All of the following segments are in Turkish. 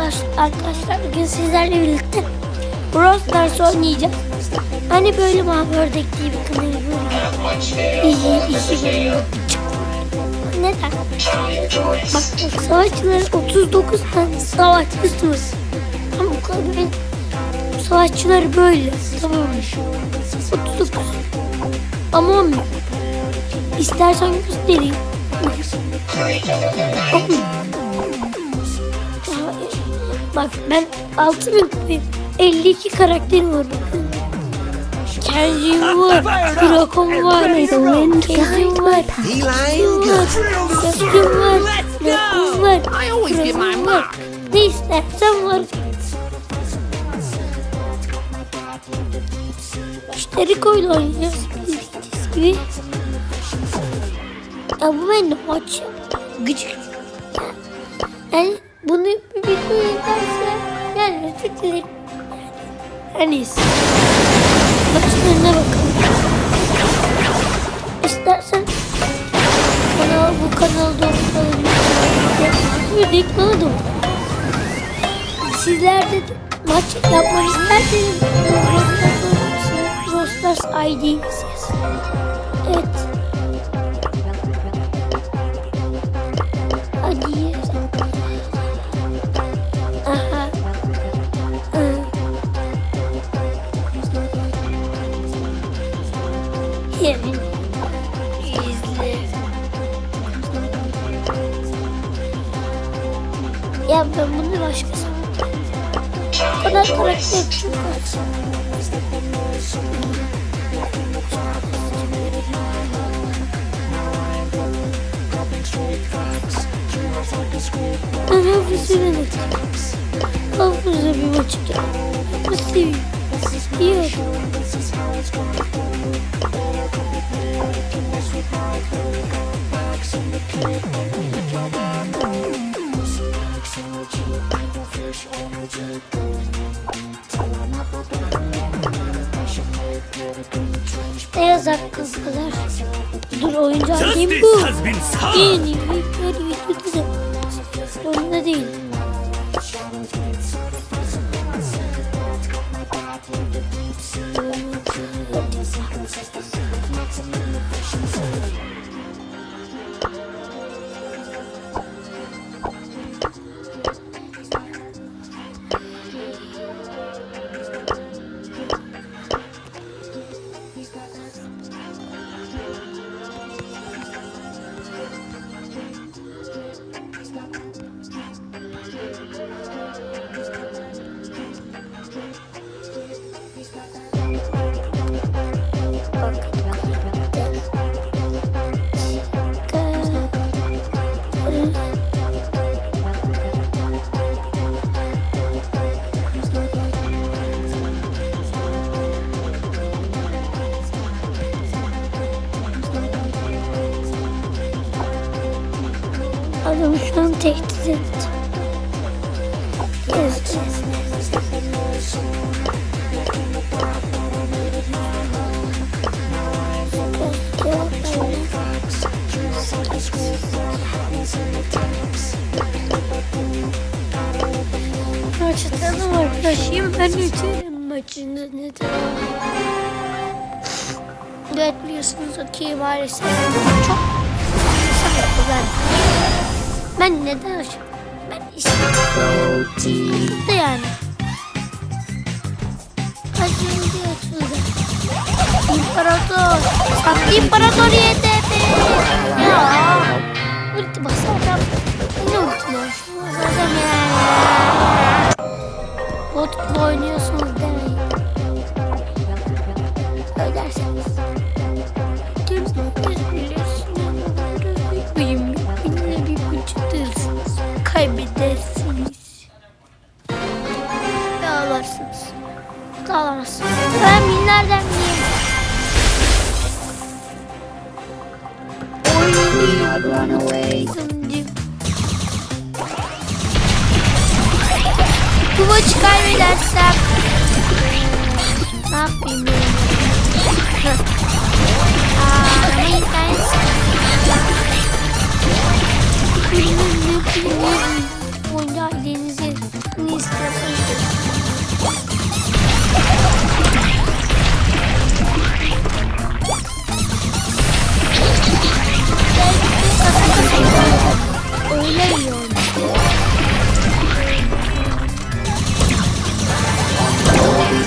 arkadaş, arkadaşlar bugün sizlerle birlikte Brawl Stars oynayacağız. Hani böyle mavi ördek diye bir kanal böyle iyi işi böyle Neden? Bak bak savaşçılar 39 tane savaşçısı var. Ama bu kadar böyle savaşçılar böyle tamam mı? 39 ama 10 İstersen göstereyim. Bak ben 6000 kupayım. 52 karakterim var. Kenji'm var. Drakon var. Kezim var. Lying? var. Yaptım var. Drakon var. I always get my Drakon var. Ne istersen var. İşte Rico'yla oynuyoruz. Bildiğiniz gibi. Ya bu benim maç. Gıcık. Yani bunu bir video izlerse yani özür dilerim. En iyisi. Maçın önüne bakalım. İstersen kanal bu kanalda olmalım. Bir de kanalda olur. Sizler de maç yapmak isterseniz Rostars ID Evet. Ya ben bunu başkası. O kadar karakter çok az. Ben hafızı demek. Hafızı bir maç gel. Nasıl iyi? İyi. Beyaz kızlar. Dur oyuncu alayım bu. Justice has Adamı şu an tehdit etti. Evet. Maçtan arkadaşıyım ben uçarım maçında neden? Evet biliyorsunuz ki maalesef çok Sabah ben. Ben neden aşık? Ben istedim. Da yani. Açıldı açıldı. İmparator. Saklı imparator YTP. Ya. Ulti basarım. Yine ulti basarım ya. Bot oynuyorsunuz Oynayayım. Bu maçı kaybedersem ne yapayım ben? Aa, ama internet Oyuncu ailenizi Ne istiyorsun ki? Öyle iyi olmuş.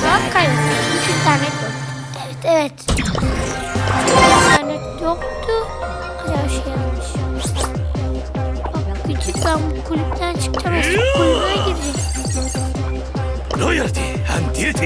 Bak kaybettim. İnternet yok. Evet evet. İnternet yoktu. Acayip şey yanlış. Bak küçük ben bu kulüpten çıkacağım. Kulübe gireceğim. Loyalty and duty.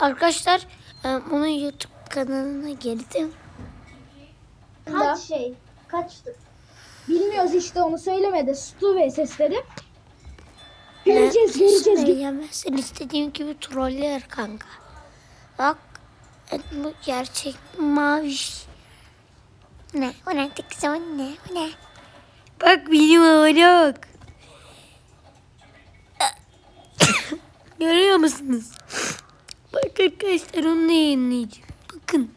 Arkadaşlar e, onun YouTube kanalına girdim. Kaç şey? Kaçtı? Bilmiyoruz işte onu söylemedi. Stu ve sesleri. Göreceğiz, göreceğiz. Söyleyemezsin istediğim gibi troller kanka. Bak e, bu gerçek mavi. Ne? O ne? Kızım o ne? O ne? Bak benim oğlum. bak. Görüyor musunuz? Bak arkadaşlar onu yayınlayacağım. Bakın.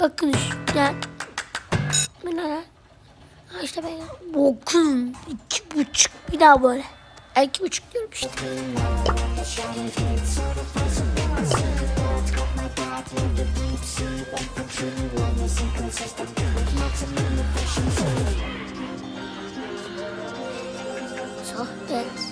Bakın şu ya. Bu ne lan? İşte ben bakın iki buçuk bir daha böyle. İki buçuk diyorum işte. Sohbet.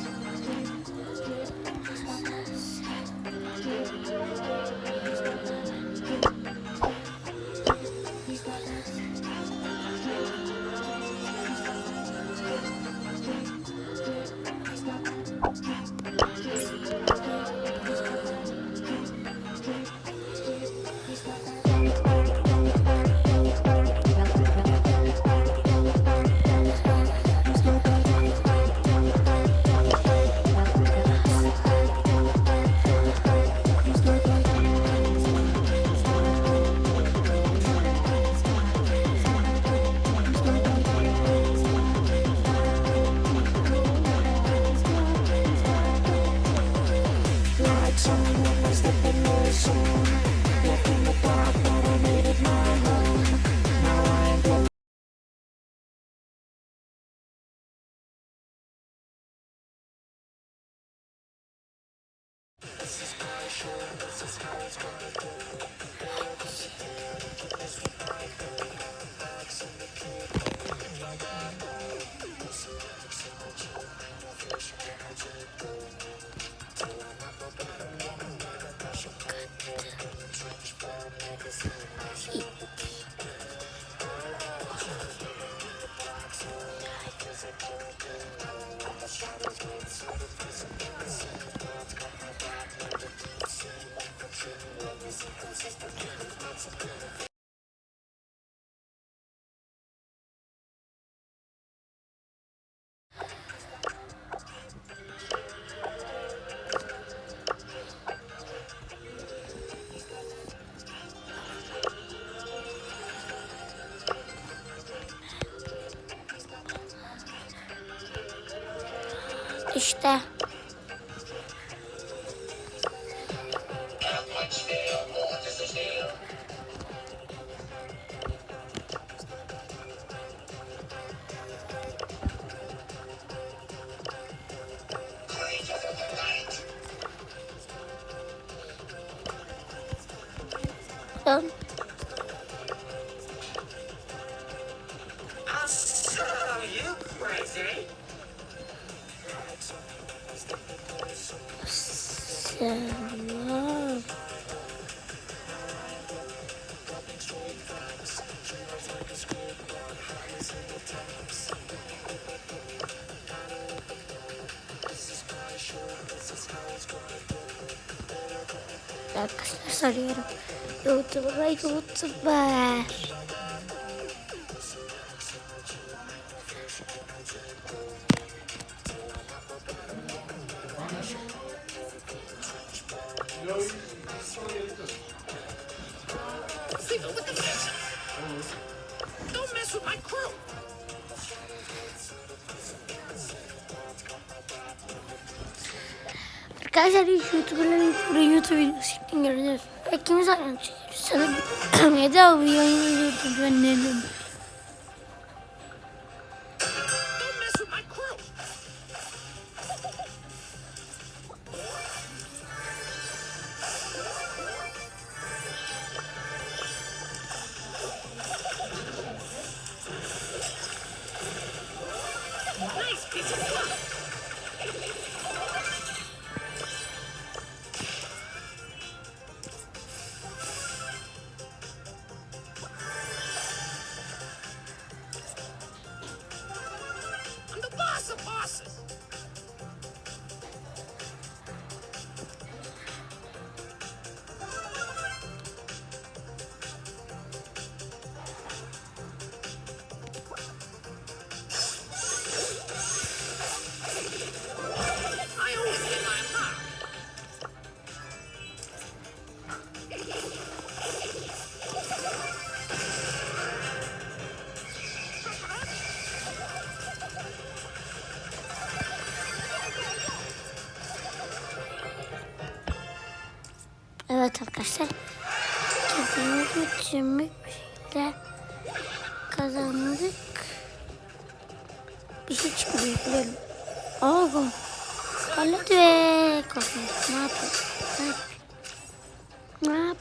İşte. Arkadaşlar sarıyorum. YouTube'a YouTube'a. YouTube videosu şeklinde göreceğiz. Ve ikimiz aynı çekiyoruz. Sana Eda bu yayını yürütüp ben ne Ne?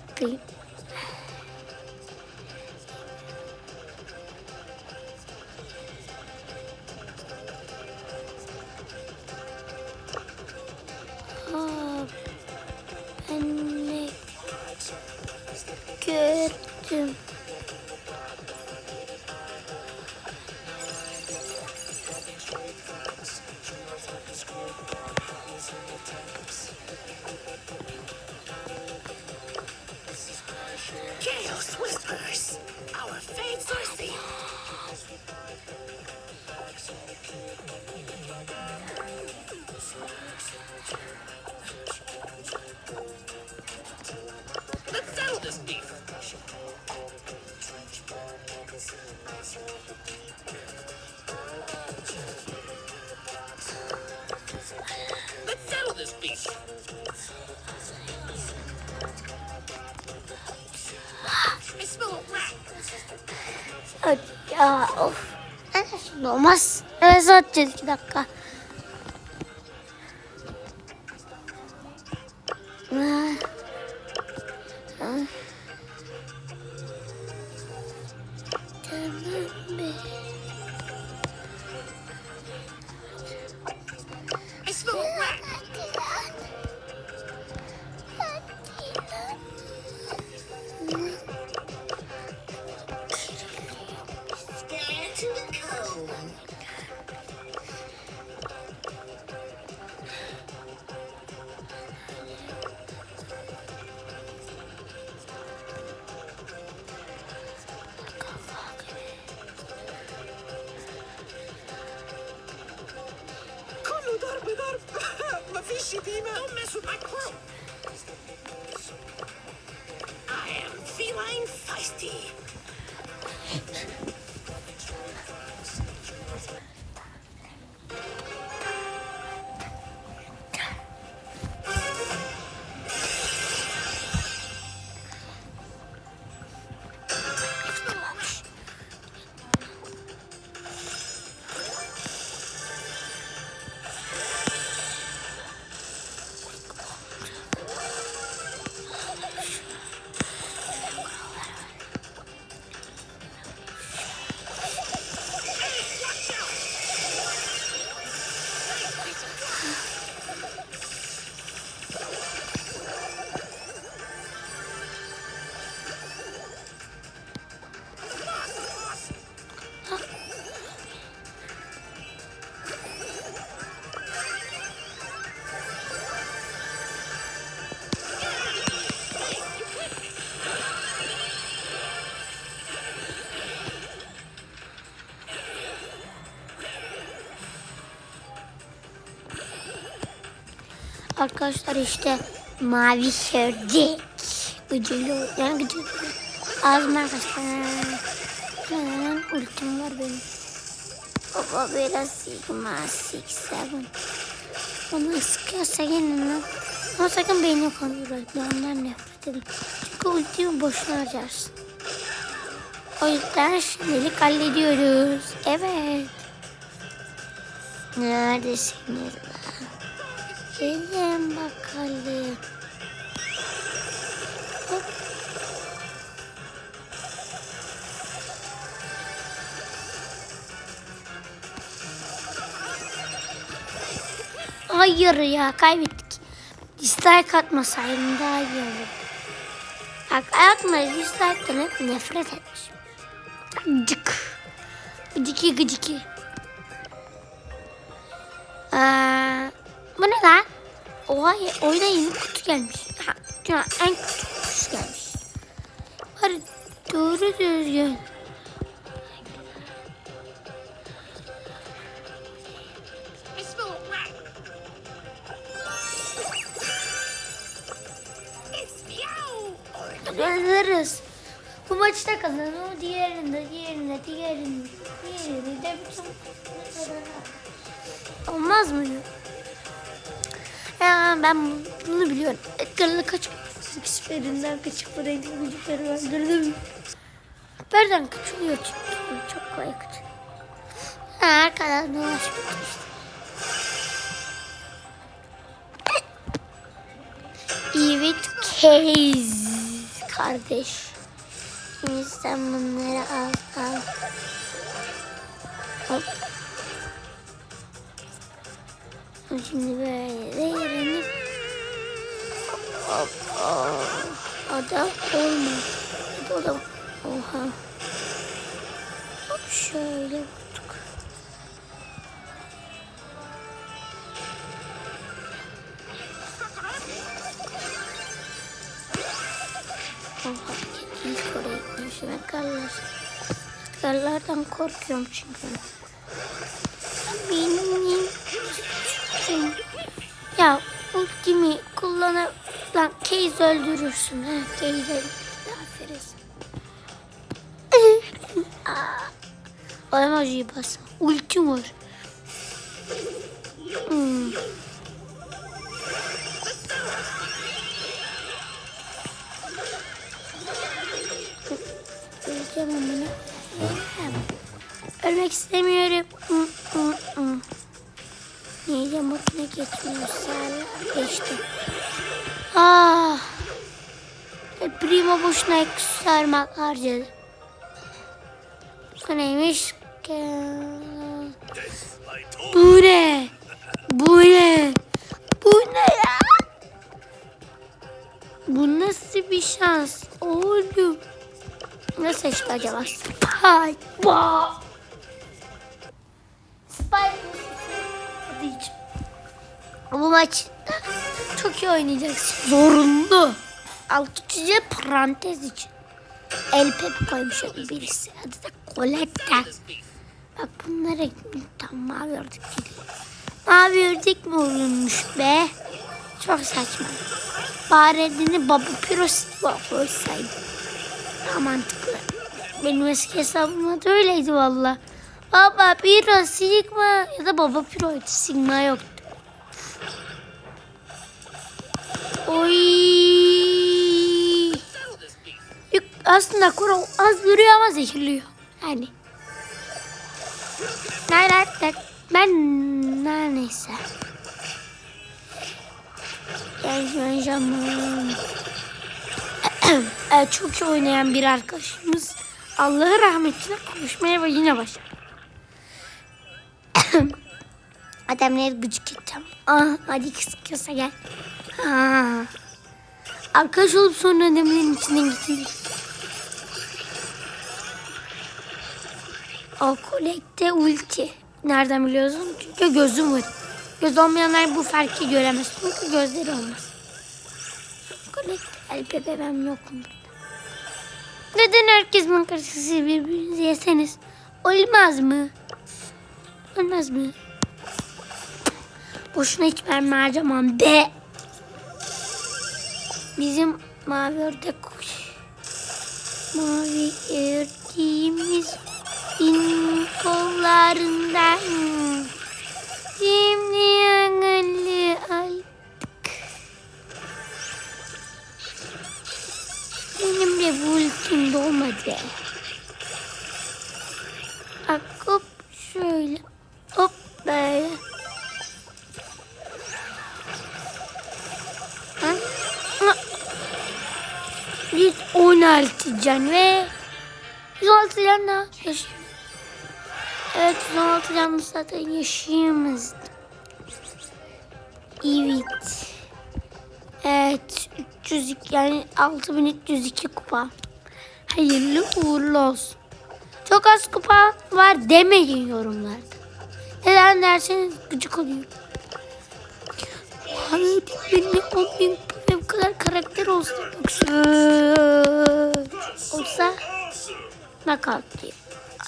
Ya of. Ee, olmaz. Evet sadece iki dakika. feisty. Arkadaşlar işte mavi şördek. Gıcılı. Yani gıcılı. Ağzım arkadaşlar. Hemen ultim var benim. Baba biraz sigma six seven. Onu sıkıyorsa gelin lan. Ama sakın beni kontrol etme. Ondan nefret edin. Çünkü ultimi boşuna harcarsın. O yüzden şimdilik hallediyoruz. Evet. Neredesiniz? Gelin bakalım. Hop. Hayır ya kaybettik. Dislike atmasaydım daha iyi olurdu. Bak atma dislike'tan hep nefret etmişim. Cık. Gıcıki gıcıki. Oha oyuna yeni kutu gelmiş. Ha, ya, en küçük kutusu gelmiş. Bari doğru düzgün. Alırız. Bu maçta kazanır. Diğerinde, diğerinde, diğerinde, diğerinde de bütün Olmaz mı? Ya ben bunu biliyorum. Edgar'la kaç eksperinden kaçıp buraya çocukları öldürdüm. Nereden kaçılıyor çünkü. Çok kolay kaçıyor. Ha, arkadan dolaşmak işte. Evet Case kardeş. Sen bunları al al. Hop. Şimdi böyle de yerini hop hop. O da oha. Şöyle vurduk. Oha ilk oraya gitmişim. Edgarlar. Edgarlardan korkuyorum çünkü. Benim suçum. Ya ultimi kullanıp lan Case öldürürsün. Ha, Case öldürürsün. Aferin. Aa, emojiyi bas. Ultim var. Hmm. Ölmek istemiyorum. Neyse makine geçmiyor. Sağlar geçti. Ah. El Primo boşuna sarmak harcadı. Bu neymiş? Bu ne? Bu ne? Bu ne ya? Bu nasıl bir şans? Oğlum. Seçti acaba? Spike. Spike adı için. Bu maçta çok iyi oynayacaksın. Zorunlu. Altı çizgi parantez için. El Pep koymuş birisi. Adı da Colette. Bak bunlara tam mavi ördek değil. Mavi ördek mi olunmuş be? Çok saçma. Bari edini Baba Piro Silva koysaydı. Daha mantıklı. Benim eski hesabımda da öyleydi valla. Baba Piro Sigma ya da Baba Piro'ydu. Sigma yoktu. Oy. Aslında kuru az duruyor ama zehirliyor. Yani. Nerede? Ben ne neyse. Jaman. evet, çok iyi oynayan bir arkadaşımız. Allah'ı rahmetine konuşmaya ve yine başladı. Adamları gıcık edeceğim. Ah, hadi kısıkıyorsa gel. Ha. Arkadaş olup sonra adamların içinden gidelim. O kolekte ulti. Nereden biliyorsun? Çünkü gözüm var. Göz olmayanlar bu farkı göremez. Çünkü gözleri olmaz. Kolekte LPP ben yokum. Neden herkes makarası birbirinizi yeseniz? Olmaz mı? Olmaz mı? Boşuna hiç mermi harcamam be. bizim mavi ördek. Mavi ördeğimiz bin kollarından. Şimdi yanılı aldık. Benim de bu ultim dolmadı. Bak hop şöyle. Hop böyle. 116 can ve 116 can da yaşıyor. Evet 116 can zaten yaşayamazdı. Evet. Evet 302 yani 6302 kupa. Hayırlı uğurlu olsun. Çok az kupa var demeyin yorumlarda. Neden derseniz gıcık oluyor. Abi benim 10 bin kadar karakter olsa olsa knockout.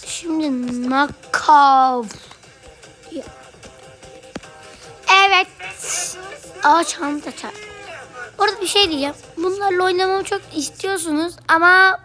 Şimdi knockout diyor. Evet. Aa çanta çarptı. Orada bir şey diyeceğim. Bunlarla oynamamı çok istiyorsunuz ama